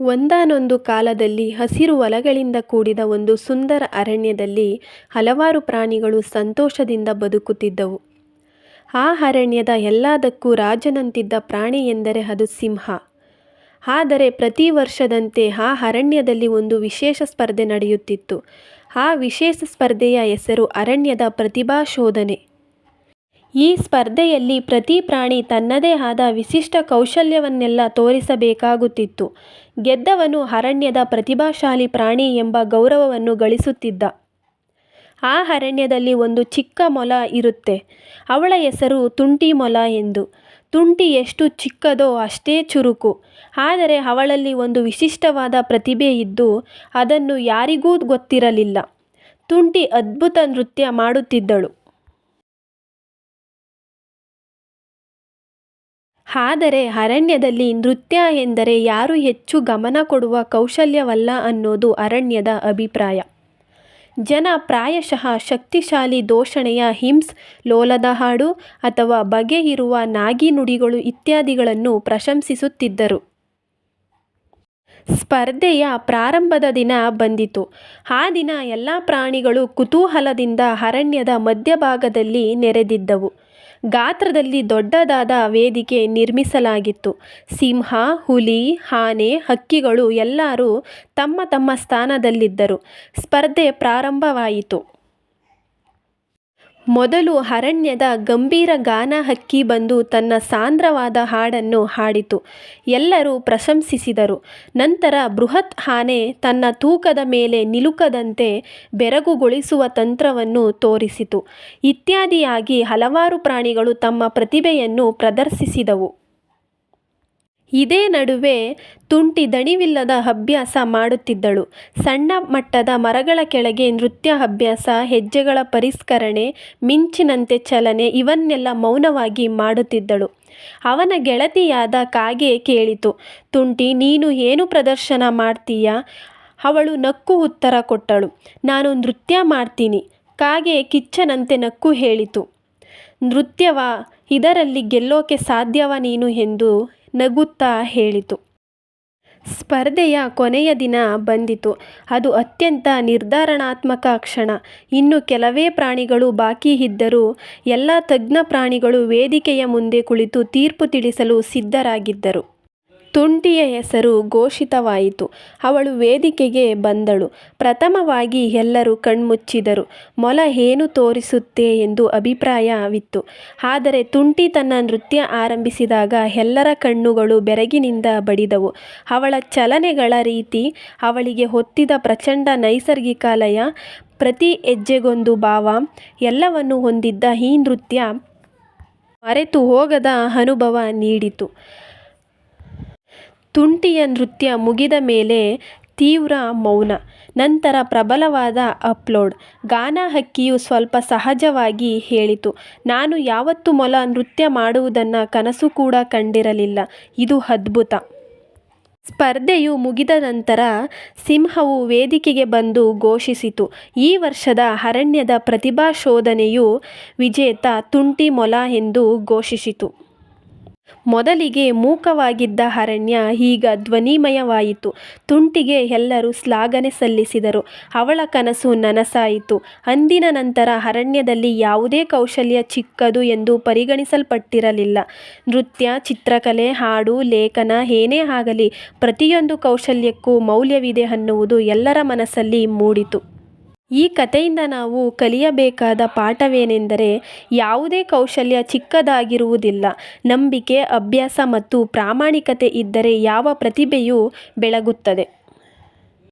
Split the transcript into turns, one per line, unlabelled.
ಒಂದಾನೊಂದು ಕಾಲದಲ್ಲಿ ಹಸಿರು ಹೊಲಗಳಿಂದ ಕೂಡಿದ ಒಂದು ಸುಂದರ ಅರಣ್ಯದಲ್ಲಿ ಹಲವಾರು ಪ್ರಾಣಿಗಳು ಸಂತೋಷದಿಂದ ಬದುಕುತ್ತಿದ್ದವು. ಆ ಅರಣ್ಯದ ಎಲ್ಲದಕ್ಕೂ ರಾಜನಂತಿದ್ದ ಪ್ರಾಣಿ ಎಂದರೆ ಅದು ಸಿಂಹ. ಆದರೆ ಪ್ರತಿ ವರ್ಷದಂತೆ ಆ ಅರಣ್ಯದಲ್ಲಿ ಒಂದು ವಿಶೇಷ ಸ್ಪರ್ಧೆ ನಡೆಯುತ್ತಿತ್ತು. ಆ ವಿಶೇಷ ಸ್ಪರ್ಧೆಯ ಹೆಸರು ಅರಣ್ಯದ ಪ್ರತಿಭಾಶೋಧನೆ. ಈ ಸ್ಪರ್ಧೆಯಲ್ಲಿ ಪ್ರತಿ ಪ್ರಾಣಿ ತನ್ನದೇ ಆದ ವಿಶಿಷ್ಟ ಕೌಶಲ್ಯವನ್ನೆಲ್ಲ ತೋರಿಸಬೇಕಾಗುತ್ತಿತ್ತು. ಗೆದ್ದವನು ಅರಣ್ಯದ ಪ್ರತಿಭಾಶಾಲಿ ಪ್ರಾಣಿ ಎಂಬ ಗೌರವವನ್ನು ಗಳಿಸುತ್ತಿದ್ದ. ಆ ಅರಣ್ಯದಲ್ಲಿ ಒಂದು ಚಿಕ್ಕ ಮೊಲ ಇರುತ್ತೆ. ಅವಳ ಹೆಸರು ತುಂಟಿ ಮೊಲ ಎಂದು. ತುಂಟಿ ಎಷ್ಟು ಚಿಕ್ಕದೋ ಅಷ್ಟೇ ಚುರುಕು. ಆದರೆ ಅವಳಲ್ಲಿ ಒಂದು ವಿಶಿಷ್ಟವಾದ ಪ್ರತಿಭೆ ಇದ್ದು ಅದನ್ನು ಯಾರಿಗೂ ಗೊತ್ತಿರಲಿಲ್ಲ. ತುಂಟಿ ಅದ್ಭುತ ನೃತ್ಯ ಮಾಡುತ್ತಿದ್ದಳು. ಆದರೆ ಅರಣ್ಯದಲ್ಲಿ ನೃತ್ಯ ಎಂದರೆ ಯಾರು ಹೆಚ್ಚು ಗಮನ ಕೊಡುವ ಕೌಶಲ್ಯವಲ್ಲ ಅನ್ನೋದು ಅರಣ್ಯದ ಅಭಿಪ್ರಾಯ. ಜನ ಪ್ರಾಯಶಃ ಶಕ್ತಿಶಾಲಿ ದೋಷಣೆಯ ಹಿಮ್ಸ್, ಲೋಲದ ಹಾಡು ಅಥವಾ ಬಗೆ ಇರುವ ನಾಗಿ ನುಡಿಗಳು ಇತ್ಯಾದಿಗಳನ್ನು ಪ್ರಶಂಸಿಸುತ್ತಿದ್ದರು. ಸ್ಪರ್ಧೆಯ ಪ್ರಾರಂಭದ ದಿನ ಬಂದಿತು. ಆ ದಿನ ಎಲ್ಲ ಪ್ರಾಣಿಗಳು ಕುತೂಹಲದಿಂದ ಅರಣ್ಯದ ಮಧ್ಯಭಾಗದಲ್ಲಿ ನೆರೆದಿದ್ದವು. ಗಾತ್ರದಲ್ಲಿ ದೊಡ್ಡದಾದ ವೇದಿಕೆ ನಿರ್ಮಿಸಲಾಗಿತ್ತು. ಸಿಂಹ, ಹುಲಿ, ಆನೆ, ಹಕ್ಕಿಗಳು ಎಲ್ಲರೂ ತಮ್ಮ ತಮ್ಮ ಸ್ಥಾನದಲ್ಲಿದ್ದರು. ಸ್ಪರ್ಧೆ ಪ್ರಾರಂಭವಾಯಿತು. ಮೊದಲು ಅರಣ್ಯದ ಗಂಭೀರ ಗಾನ ಹಕ್ಕಿ ಬಂದು ತನ್ನ ಸಾಂದ್ರವಾದ ಹಾಡನ್ನು ಹಾಡಿತು. ಎಲ್ಲರೂ ಪ್ರಶಂಸಿಸಿದರು. ನಂತರ ಬೃಹತ್ ಆನೆ ತನ್ನ ತೂಕದ ಮೇಲೆ ನಿಲುಕದಂತೆ ಬೆರಗುಗೊಳಿಸುವ ತಂತ್ರವನ್ನು ತೋರಿಸಿತು. ಇತ್ಯಾದಿಯಾಗಿ ಹಲವಾರು ಪ್ರಾಣಿಗಳು ತಮ್ಮ ಪ್ರತಿಭೆಯನ್ನು ಪ್ರದರ್ಶಿಸಿದವು. ಇದೇ ನಡುವೆ ತುಂಟಿ ದಣಿವಿಲ್ಲದ ಅಭ್ಯಾಸ ಮಾಡುತ್ತಿದ್ದಳು. ಸಣ್ಣ ಮಟ್ಟದ ಮರಗಳ ಕೆಳಗೆ ನೃತ್ಯ ಅಭ್ಯಾಸ, ಹೆಜ್ಜೆಗಳ ಪರಿಷ್ಕರಣೆ, ಮಿಂಚಿನಂತೆ ಚಲನೆ ಇವನ್ನೆಲ್ಲ ಮೌನವಾಗಿ ಮಾಡುತ್ತಿದ್ದಳು. ಅವನ ಗೆಳತಿಯಾದ ಕಾಗೆ ಕೇಳಿತು ತುಂಟಿ ನೀನು ಏನು ಪ್ರದರ್ಶನ ಮಾಡ್ತೀಯ ಅವಳು ನಕ್ಕು ಉತ್ತರ ಕೊಟ್ಟಳು ನಾನು ನೃತ್ಯ ಮಾಡ್ತೀನಿ. ಕಾಗೆ ಕಿಚ್ಚನಂತೆ ನಕ್ಕು ಹೇಳಿತು ನೃತ್ಯವಾ ಇದರಲ್ಲಿ ಗೆಲ್ಲೋಕೆ ಸಾಧ್ಯವ ನೀನು ಎಂದು ನಗುತ್ತಾ ಹೇಳಿತು. ಸ್ಪರ್ಧೆಯ ಕೊನೆಯ ದಿನ ಬಂದಿತು. ಅದು ಅತ್ಯಂತ ನಿರ್ಧಾರಣಾತ್ಮಕ ಕ್ಷಣ. ಇನ್ನು ಕೆಲವೇ ಪ್ರಾಣಿಗಳು ಬಾಕಿ ಇದ್ದರೂ ಎಲ್ಲ ತಜ್ಞ ಪ್ರಾಣಿಗಳು ವೇದಿಕೆಯ ಮುಂದೆ ಕುಳಿತು ತೀರ್ಪು ತಿಳಿಸಲು ಸಿದ್ಧರಾಗಿದ್ದರು. ತುಂಟಿಯ ಹೆಸರು ಘೋಷಿತವಾಯಿತು. ಅವಳು ವೇದಿಕೆಗೆ ಬಂದಳು. ಪ್ರಥಮವಾಗಿ ಎಲ್ಲರೂ ಕಣ್ಮುಚ್ಚಿದರು. ಮೊಲ ಏನು ತೋರಿಸುತ್ತೆ ಎಂದು ಅಭಿಪ್ರಾಯವಿತ್ತು. ಆದರೆ ತುಂಟಿ ತನ್ನ ನೃತ್ಯ ಆರಂಭಿಸಿದಾಗ ಎಲ್ಲರ ಕಣ್ಣುಗಳು ಬೆರಗಿನಿಂದ ಬಡಿದವು. ಅವಳ ಚಲನೆಗಳ ರೀತಿ, ಅವಳಿಗೆ ಹೊತ್ತಿದ ಪ್ರಚಂಡ ನೈಸರ್ಗಿಕ ಲಯ, ಪ್ರತಿ ಹೆಜ್ಜೆಗೊಂದು ಭಾವ ಎಲ್ಲವನ್ನು ಹೊಂದಿದ್ದ ಈ ನೃತ್ಯ ಮರೆತು ಹೋಗದ ಅನುಭವ ನೀಡಿತು. ತುಂಟಿಯ ನೃತ್ಯ ಮುಗಿದ ಮೇಲೆ ತೀವ್ರ ಮೌನ. ನಂತರ ಪ್ರಬಲವಾದ ಅಪ್ಲೋಡ್. ಗಾನ ಹಕ್ಕಿಯು ಸ್ವಲ್ಪ ಸಹಜವಾಗಿ ಹೇಳಿತು, ನಾನು ಯಾವತ್ತೂ ಮೊಲ ನೃತ್ಯ ಮಾಡುವುದನ್ನು ಕನಸು ಕೂಡ ಕಂಡಿರಲಿಲ್ಲ. ಇದು ಅದ್ಭುತ. ಸ್ಪರ್ಧೆಯು ಮುಗಿದ ನಂತರ ಸಿಂಹವು ವೇದಿಕೆಗೆ ಬಂದು ಘೋಷಿಸಿತು, ಈ ವರ್ಷದ ಅರಣ್ಯದ ಪ್ರತಿಭಾ ಶೋಧನೆಯು ವಿಜೇತ ತುಂಟಿ ಮೊಲ ಎಂದು ಘೋಷಿಸಿತು. ಮೊದಲಿಗೆ ಮೂಕವಾಗಿದ್ದ ಅರಣ್ಯ ಈಗ ಧ್ವನಿಮಯವಾಯಿತು. ತುಂಟಿಗೆ ಎಲ್ಲರೂ ಶ್ಲಾಘನೆ ಸಲ್ಲಿಸಿದರು. ಅವಳ ಕನಸು ನನಸಾಯಿತು. ಅಂದಿನ ನಂತರ ಅರಣ್ಯದಲ್ಲಿ ಯಾವುದೇ ಕೌಶಲ್ಯ ಚಿಕ್ಕದು ಎಂದು ಪರಿಗಣಿಸಲ್ಪಟ್ಟಿರಲಿಲ್ಲ. ನೃತ್ಯ, ಚಿತ್ರಕಲೆ, ಹಾಡು, ಲೇಖನ ಏನೇ ಆಗಲಿ ಪ್ರತಿಯೊಂದು ಕೌಶಲ್ಯಕ್ಕೂ ಮೌಲ್ಯವಿದೆ ಅನ್ನುವುದು ಎಲ್ಲರ ಮನಸ್ಸಲ್ಲಿ ಮೂಡಿತು. ಈ ಕಥೆಯಿಂದ ನಾವು ಕಲಿಯಬೇಕಾದ ಪಾಠವೇನೆಂದರೆ ಯಾವುದೇ ಕೌಶಲ್ಯ ಚಿಕ್ಕದಾಗಿರುವುದಿಲ್ಲ. ನಂಬಿಕೆ, ಅಭ್ಯಾಸ ಮತ್ತು ಪ್ರಾಮಾಣಿಕತೆ ಇದ್ದರೆ ಯಾವ ಪ್ರತಿಭೆಯೂ ಬೆಳಗುತ್ತದೆ.